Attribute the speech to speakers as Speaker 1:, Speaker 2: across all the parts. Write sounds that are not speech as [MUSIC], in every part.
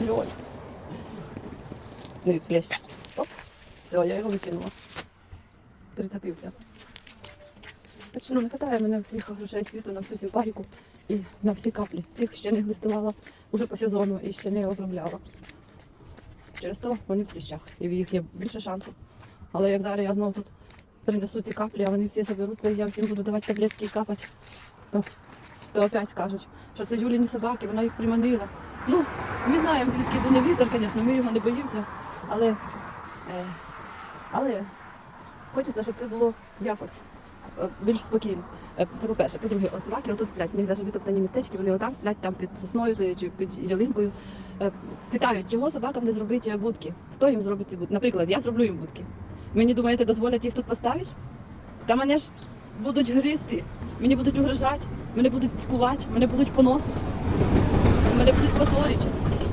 Speaker 1: Льоль. Ну і клещ. Оп. Все, я його викинула. Прицепився. Точно не хватає мене всіх грошей світу на всю симпатику і на всі каплі. Цих ще не глистувала уже по сезону і ще не обробляла. Через то вони в кліщах. І в їх є більше шансу. Але як зараз я знову тут принесу ці каплі, а вони всі заберуться, і я всім буду давати таблетки і капати, то, то опять скажуть, що це Юліні собаки, вона їх приманила. Ну, ми знаємо, звідки дуне вітер, звісно, ми його не боїмося, але, е, але хочеться, щоб це було якось е, більш спокійно. Е, Це по-перше. По-друге, собаки отут сплять. У них навіть витоптані містечки, вони отам сплять, там під сосною чи під ялинкою. Питають, чого собакам не зробити будки? Хто їм зробить ці будки? Наприклад, я зроблю їм будки. Мені думаєте, дозволять їх тут поставити? Та мене ж будуть гризти, мені будуть угрожати, мене будуть цькувати, мене будуть поносити, будуть.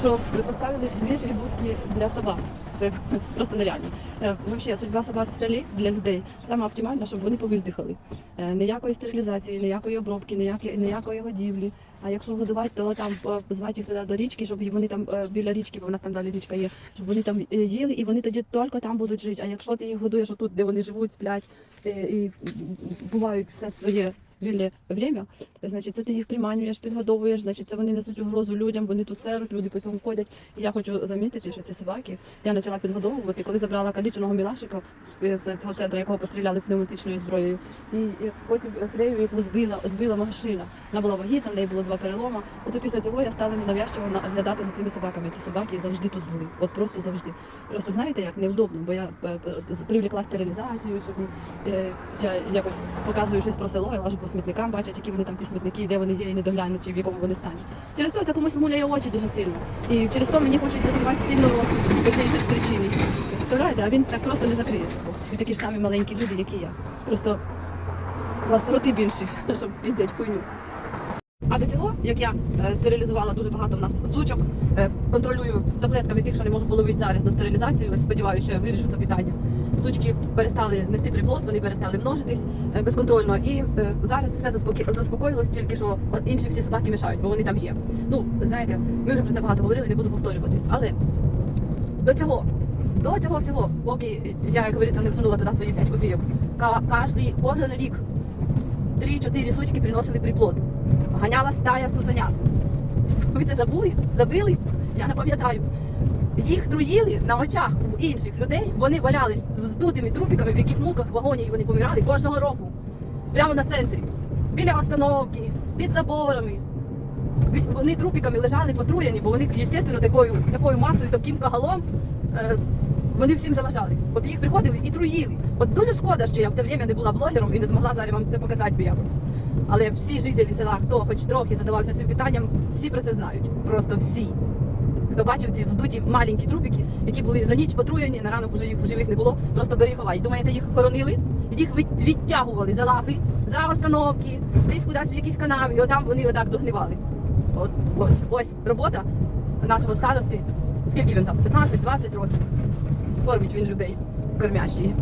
Speaker 1: Що ви поставили дві-три будки для собак. Це просто нереально. Е, Взагалі, судьба собак в селі для людей саме оптимальна, щоб вони повиздихали. Е, Ніякої стерилізації, ніякої обробки, ніякої, ніякої годівлі. А якщо годувати, то там е, звати їх туди до річки, щоб вони там біля річки, бо в нас там далі річка є, щоб вони там їли, і вони тоді тільки там будуть жити. А якщо ти їх годуєш отут, де вони живуть, сплять і бувають все своє вільне время, значить це ти їх приманюєш, підгодовуєш, значить це вони несуть угрозу людям, вони тут серуть, люди по цьому ходять. І я хочу замітити, що ці собаки я почала підгодовувати, коли забрала каліченого мілашика з цього центру, якого постріляли пневматичною зброєю. І, і потім фрею, яку збила, збила машина. Вона була вагітна, в неї було два перелома. Оце після цього я стала ненавязчиво наглядати за цими собаками. Ці собаки завжди тут були. От просто завжди. Просто знаєте, як невдобно, бо я е, е, привлекла стерилізацію. Е, Я якось показую щось про село, я лажу по смітникам, бачать, які вони там ті смітники, де вони є і не доглянуті, в якому вони стані. Через то це комусь муляє очі дуже сильно. І через то мені хочуть закривати сильно по цій ж причині. Представляєте, а він так просто не закриється. бо Ви такі ж самі маленькі люди, як і я. Просто у вас роти більші, [LAUGHS] щоб піздять хуйню. А до цього, як я е, стерилізувала дуже багато в нас сучок, е, контролюю таблетками тих, що не можу половити зараз на стерилізацію. Сподіваюся, що я вирішу це питання. Сучки перестали нести приплод, вони перестали множитись е, безконтрольно. І е, зараз все заспокі... заспокоїлось, тільки що інші всі собаки мішають, бо вони там є. Ну, знаєте, ми вже про це багато говорили, не буду повторюватись. Але до цього, до цього всього, поки я, як говориться, не всунула туди свої 5 копійок, кожен рік 3-4 сучки приносили приплод. Ганяла стая цуценят. Ви це забули? Забили? Я не пам'ятаю. Їх труїли на очах в інших людей. Вони валялись з дутими трупіками, в яких муках в агонії вони помирали кожного року. Прямо на центрі. Біля остановки, під заборами. Вони трупіками лежали потруєні, бо вони, звісно, такою, такою масою, таким кагалом. Вони всім заважали. От їх приходили і труїли. От дуже шкода, що я в те время не була блогером і не змогла зараз вам це показати би якось. Але всі жителі села, хто хоч трохи задавався цим питанням, всі про це знають. Просто всі. Хто бачив ці вздуті маленькі трупики, які були за ніч потруєні, на ранок вже їх живих не було, просто бери ховай. Думаєте, їх хоронили? Їх відтягували за лапи, за остановки, десь кудись в якісь канави, і отам вони отак догнивали. От ось ось робота нашого старости. Скільки він там? 15-20 років. Кормить він людей, кормящий.